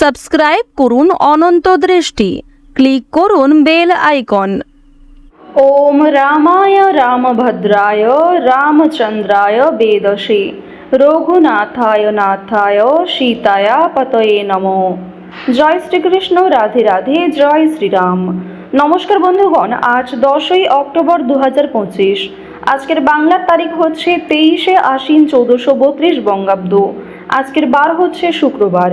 Subscribe করুন অনন্ত দৃষ্টি। Click করুন বেল আইকন। ওম রামায় রামভদ্রায় রামচন্দ্রায় বেদশে। রঘুনাথায় নাথায় সীতায়া পতয়ে নমো। জয় শ্রীকৃষ্ণ, রাধে রাধে, জয় শ্রীরাম। নমস্কার বন্ধুগণ, আজ দশই অক্টোবর দু হাজার পঁচিশ। আজকের বাংলার তারিখ হচ্ছে তেইশে আশ্বিন চৌদ্দশো বত্রিশ বঙ্গাব্দ। আজকের বার হচ্ছে শুক্রবার।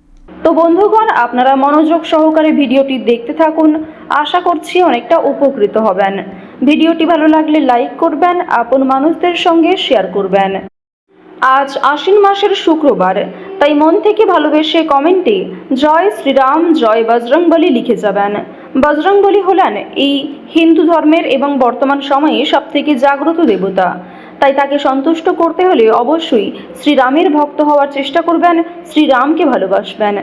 তো বন্ধুগণ, আপনারা মনোযোগ সহকারে ভিডিওটি দেখতে থাকুন। আশা করছি অনেকটা উপকৃত হবেন। ভিডিওটি ভালো লাগলে লাইক করবেন, আপন মানুষদের সঙ্গে শেয়ার করবেন। আজ আশ্বিন মাসের শুক্রবার, তাই মন থেকে ভালোবেসে কমেন্টে জয় শ্রীরাম, জয় বজরংবলী লিখে যাবেন। বজরংবলী হলেন এই হিন্দু ধর্মের এবং বর্তমান সময়ে সবথেকে জাগ্রত দেবতা। তাই তাকে সন্তুষ্ট করতে হলে অবশ্যই শ্রীরামের ভক্ত হওয়ার চেষ্টা করবেন, শ্রীরামকে ভালোবাসবেন।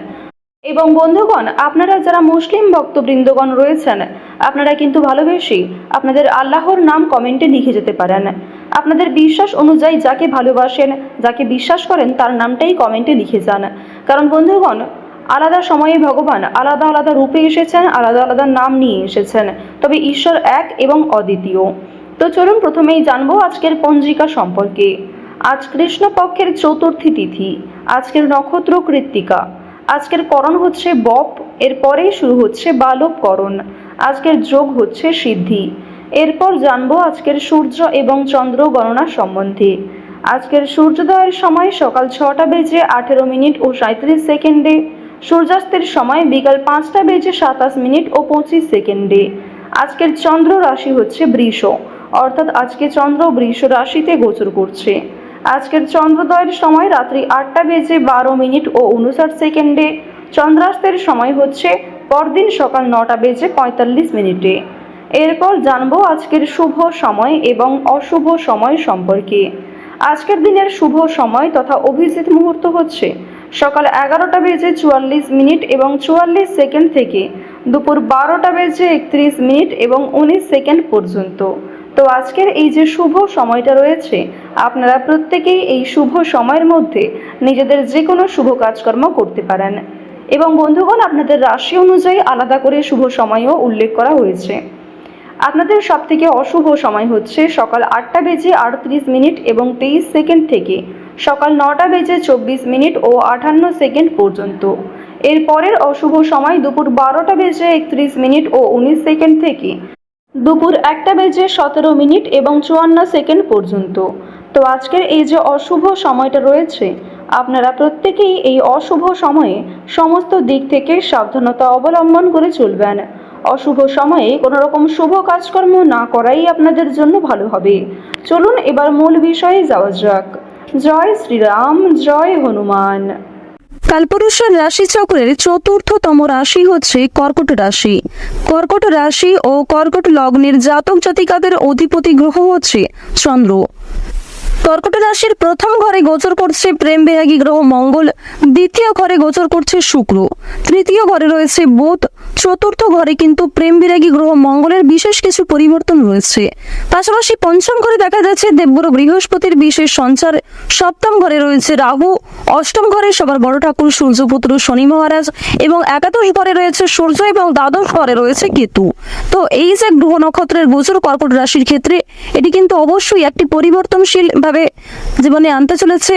এবং বন্ধুগণ, আপনারা যারা মুসলিম ভক্তবৃন্দগণ রয়েছেন, আপনারা কিন্তু ভালোবেসে আপনাদের আল্লাহর নাম কমেন্টে লিখে যেতে পারেন। আপনাদের বিশ্বাস অনুযায়ী যাকে ভালোবাসেন, যাকে বিশ্বাস করেন, তার নামটাই কমেন্টে লিখে যান। কারণ বন্ধুগণ, আলাদা সময়ে ভগবান আলাদা আলাদা রূপে এসেছেন, আলাদা আলাদা নাম নিয়ে এসেছেন। তবে ঈশ্বর এক এবং অদ্বিতীয়। তো চলুন প্রথমেই জানব আজকের পঞ্জিকা সম্পর্কে। আজ কৃষ্ণপক্ষের চতুর্থী তিথি, আজকের নক্ষত্র কৃত্তিকা। আজকের করণ হচ্ছে বপ, এরপরেই শুরু হচ্ছে বালক করণ। আজকের যোগ হচ্ছে সিদ্ধি। এরপর জানব আজকের সূর্য এবং চন্দ্র গণনা সম্বন্ধে। আজকের সূর্যোদয়ের সময় সকাল ছটা বেজে আঠেরো মিনিট ও সাঁত্রিশ সেকেন্ডে। সূর্যাস্তের সময় বিকাল পাঁচটা বেজে সাতাশ মিনিট ও পঁচিশ সেকেন্ডে। আজকের চন্দ্র রাশি হচ্ছে বৃষ। অর্থাৎ আজকে চন্দ্র বৃষ রাশিতে গোচর করছে। আজকের চন্দ্রোদয়ের সময় রাত্রি আটটা বেজে বারো মিনিট ও উনষাট সেকেন্ডে চন্দ্রাস্তের সময় হচ্ছে পরদিন সকাল নটা বেজে পঁয়তাল্লিশ মিনিটে। এরপর জানব আজকের শুভ সময় এবং অশুভ সময় সম্পর্কে। আজকের দিনের শুভ সময় তথা অভিজিৎ মুহূর্ত হচ্ছে সকাল এগারোটা বেজে চুয়াল্লিশ মিনিট এবং চুয়াল্লিশ সেকেন্ড থেকে দুপুর বারোটা বেজে একত্রিশ মিনিট এবং উনিশ সেকেন্ড পর্যন্ত। তো আজকের এই যে শুভ সময়টা রয়েছে, আপনারা প্রত্যেকেই এই শুভ সময়ের মধ্যে নিজেদের যে কোনো শুভ কাজকর্ম করতে পারেন। এবং বন্ধুগণ, আপনাদের রাশি অনুযায়ী আলাদা করে শুভ সময়ও উল্লেখ করা হয়েছে। আপনাদের সব থেকে অশুভ সময় হচ্ছে সকাল আটটা বেজে আটত্রিশ মিনিট এবং তেইশ সেকেন্ড থেকে সকাল নটা বেজে চব্বিশ মিনিট ও আটান্ন সেকেন্ড পর্যন্ত। এর পরের অশুভ সময় দুপুর বারোটা বেজে একত্রিশ মিনিট ও উনিশ সেকেন্ড থেকে দুপুর একটা বেজে সতেরো মিনিট এবং চুয়ান্ন সেকেন্ড পর্যন্ত। তো আজকের এই যে অশুভ সময়টা রয়েছে, আপনারা প্রত্যেকেই এই অশুভ সময়ে সমস্ত দিক থেকে সাবধানতা অবলম্বন করে চলবেন। অশুভ সময়ে কোনো রকম শুভ কাজকর্ম না করাই আপনাদের জন্য ভালো হবে। চলুন এবার মূল বিষয়ে যাওয়া যাক। জয় শ্রীরাম, জয় হনুমান। কালপুরুষের রাশি চক্রের চতুর্থতম রাশি হচ্ছে কর্কট রাশি। কর্কট রাশি ও কর্কট লগ্নের জাতক জাতিকাদের অধিপতি গ্রহ হচ্ছে চন্দ্র। কর্কট রাশির প্রথম ঘরে গোচর করছে প্রেম বিরাগী গ্রহ মঙ্গল, দ্বিতীয় ঘরে গোচর করছে শুক্র, তৃতীয় ঘরে রয়েছে বুধ চতুর্থ ঘরে কিন্তু প্রেম বিরাগী গ্রহ মঙ্গলের বিশেষ কিছু পরিবর্তন রয়েছে। পাশাপাশি পঞ্চম ঘরে দেখা যাচ্ছে দেবগুরু বৃহস্পতির বিশেষ সঞ্চার। সপ্তম ঘরে রয়েছে রাহু। অষ্টম ঘরে সবার বড় ঠাকুর সূর্যপুত্র শনি মহারাজ এবং একাদশ ঘরে রয়েছে সূর্য এবং দ্বাদশ ঘরে রয়েছে কেতু। তো এই যে গ্রহ নক্ষত্রের গোচর কর্কট রাশির ক্ষেত্রে, এটি কিন্তু অবশ্যই একটি পরিবর্তনশীল ভাবে জীবনে আনতে চলেছে।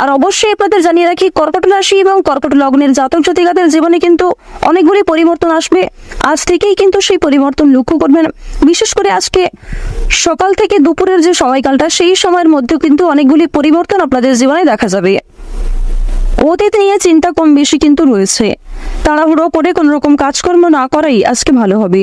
আর অবশ্যই আপনাদের জানিয়ে রাখি, কর্কট রাশি এবং কর্কট লগ্নের জাতক জাতিকাদের জীবনে কিন্তু অনেকগুলি পরিবর্তন আসবে। আজ থেকেই কিন্তু সেই পরিবর্তন লক্ষ্য করবেন। বিশেষ করে আজকে সকাল থেকে দুপুরের যে সময়কালটা, সেই সময়ের মধ্যেও কিন্তু অনেকগুলি পরিবর্তন আপনাদের জীবনে দেখা যাবে। অতীত নিয়ে চিন্তা কম বেশি কিন্তু রয়েছে। তাড়াহুড়ো করে কোনো রকম কাজকর্ম না করাই আজকে ভালো হবে।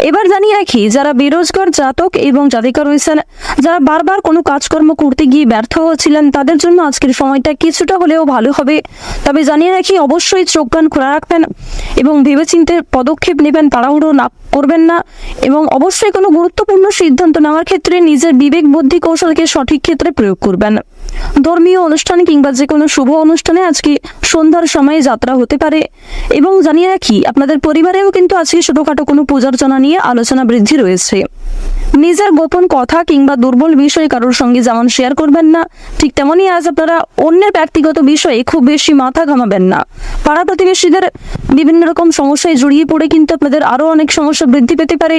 এবার জানিয়ে রাখি, যারা বেরোজগার, জাতক এবং জাতিকা রয়েছেন, যারা বারবার কোনো কাজকর্ম করতে গিয়ে ব্যর্থ হয়েছিলেন তাদের জন্য আজকের সময়টা কিছুটা হলেও ভালো হবে। তবে জানিয়ে রাখি, অবশ্যই চোখ গান খোলা রাখবেন এবং ভেবেচিন্তে পদক্ষেপ নেবেন তাড়াহুড়ো না করবেন না এবং অবশ্যই কোনো গুরুত্বপূর্ণ সিদ্ধান্ত নেওয়ার ক্ষেত্রে নিজের বিবেক বুদ্ধি কৌশলকে সঠিক ক্ষেত্রে প্রয়োগ করবেন। ধর্মীয় অনুষ্ঠান কিংবা যে কোনো শুভ অনুষ্ঠানে আজকে সন্ধ্যার সময়ে যাত্রা হতে পারে এবং জানিয়ে রাখি, আপনাদের পরিবারেও কিন্তু আজকে ছোটখাটো কোনো পূজার্চনা নিয়ে আলোচনা বৃদ্ধি রয়েছে। নিজের গোপন কথা কিংবা দুর্বল বিষয় কারোর সঙ্গে যেমন শেয়ার করবেন না, ঠিক তেমনই আজ আপনারা অন্যের ব্যক্তিগত বিষয়ে খুব বেশি মাথা ঘামাবেন না। পাড়া প্রতিবেশীদের বিভিন্ন রকম সমস্যায় জড়িয়ে পড়ে কিন্তু আপনাদের আরও অনেক সমস্যা বৃদ্ধি পেতে পারে।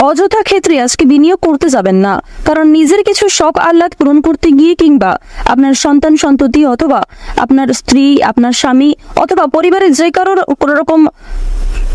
অযথা ক্ষেত্রে আজকে বিনিয়োগ করতে যাবেন না। কারণ নিজের কিছু শখ আহ্লাদ পূরণ করতে গিয়ে কিংবা আপনার সন্তান সন্ততি অথবা আপনার স্ত্রী, আপনার স্বামী অথবা পরিবারের যে কারোর কোনো রকম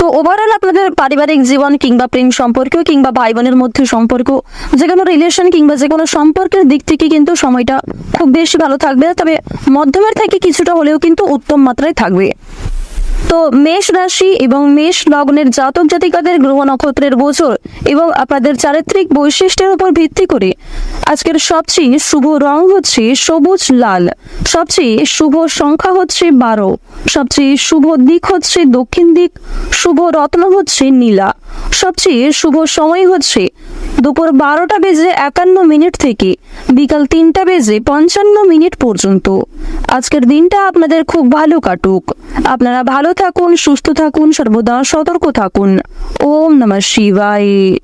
তো ওভারঅল আপনাদের পারিবারিক জীবন কিংবা প্রেম সম্পর্ক কিংবা ভাই বোনের মধ্যে সম্পর্ক, যে কোনো রিলেশন কিংবা যে কোনো সম্পর্কের দিক থেকে কিন্তু সময়টা খুব বেশি ভালো থাকবে তবে মধ্যমের থেকে কিছুটা হলেও কিন্তু উত্তম মাত্রায় থাকবে। তো মেষ রাশি এবং মেষ লগ্নের জাতক জাতিকাদের গ্রহ নক্ষত্রের গোচর এবং আপনাদের চারিত্রিক বৈশিষ্ট্যের উপর ভিত্তি করে আজকের সবচেয়ে শুভ রং হচ্ছে সবুজ লাল, সবচেয়ে শুভ সংখ্যা হচ্ছে বারো, সবচেয়ে শুভ দিক হচ্ছে দক্ষিণ দিক, শুভ রত্ন হচ্ছে নীলা, সবচেয়ে শুভ সময় হচ্ছে দুপুর বারোটা বেজে একান্ন মিনিট থেকে বিকাল তিনটা বেজে পঞ্চান্ন মিনিট পর্যন্ত। আজকের দিনটা আপনাদের খুব ভালো কাটুক। আপনারা ভালো থাকুন, সুস্থ থাকুন, সর্বদা সতর্ক থাকুন। ওম নমঃ শিবায়।